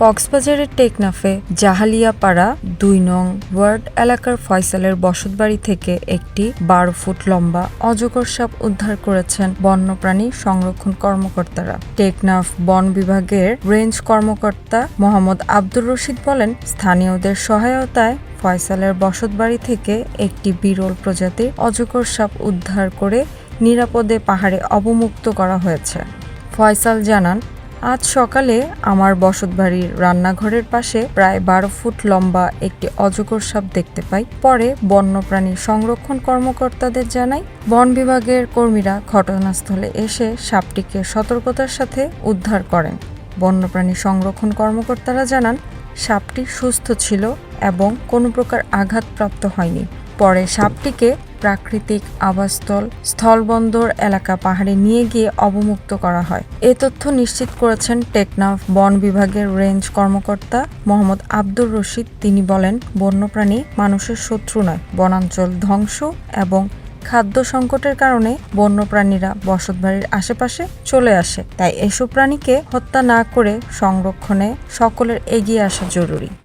কক্সবাজারের টেকনাফে জাহালিয়াপাড়া দুই নং ওয়ার্ড এলাকার ফয়সালের বসতবাড়ি থেকে একটি বারো ফুট লম্বা অজগর সাপ উদ্ধার করেছেন বন্যপ্রাণী সংরক্ষণ কর্মকর্তারা। টেকনাফ বন বিভাগের রেঞ্জ কর্মকর্তা মোহাম্মদ আব্দুর রশিদ বলেন, স্থানীয়দের সহায়তায় ফয়সালের বসতবাড়ি থেকে একটি বিরল প্রজাতির অজগর সাপ উদ্ধার করে নিরাপদে পাহাড়ে অবমুক্ত করা হয়েছে। ফয়সাল জানান, আজ সকালে আমার বসতবাড়ির রান্নাঘরের পাশে প্রায় বারো ফুট লম্বা একটি অজগর সাপ দেখতে পাই। পরে বন্যপ্রাণী সংরক্ষণ কর্মকর্তাদের জানাই, বন বিভাগের কর্মীরা ঘটনাস্থলে এসে সাপটিকে সতর্কতার সাথে উদ্ধার করেন। বন্যপ্রাণী সংরক্ষণ কর্মকর্তারা জানান সাপটি সুস্থ ছিল এবং কোনো প্রকার আঘাতপ্রাপ্ত হয়নি। পরে সাপটিকে প্রাকৃতিক আবাসস্থল স্থলবন্দর এলাকা পাহাড়ে নিয়ে গিয়ে অবমুক্ত করা হয়। এ তথ্য নিশ্চিত করেছেন টেকনাফ বন বিভাগের রেঞ্জ কর্মকর্তা মোহাম্মদ আব্দুর রশিদ। তিনি বলেন, বন্যপ্রাণী মানুষের শত্রু নয়, বনাঞ্চল ধ্বংস এবং খাদ্য সংকটের কারণে বন্যপ্রাণীরা বসতবাড়ির আশেপাশে চলে আসে। তাই এসব প্রাণীকে হত্যা না করে সংরক্ষণে সকলের এগিয়ে আসা জরুরি।